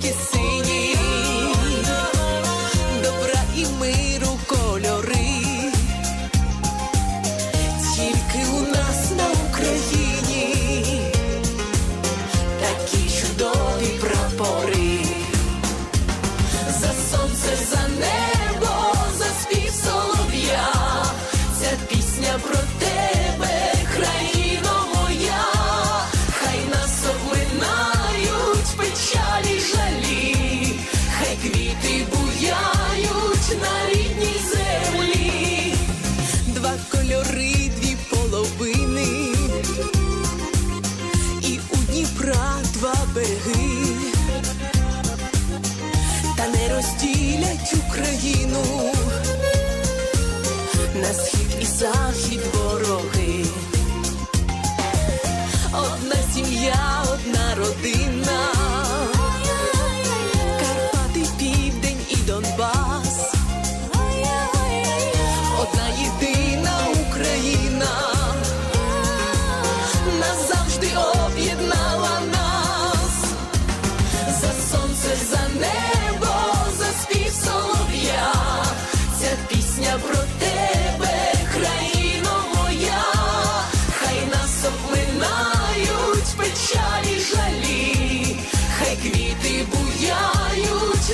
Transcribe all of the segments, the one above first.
esquecer. розділять Україну на схід і захід вороги.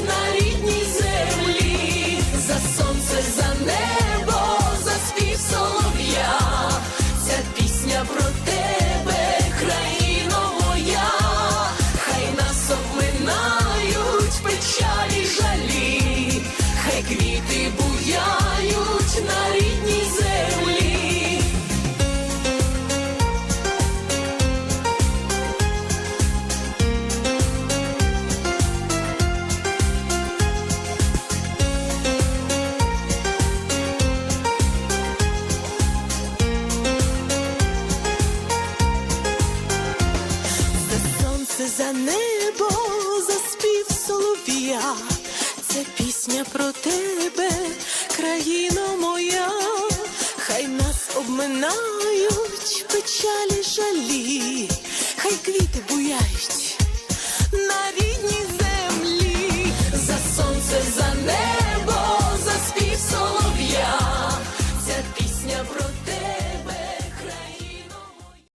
на рік. За небо, за спів солов'я, це пісня про тебе, країно моя, хай нас обминають печалі жалі, хай квіти буяють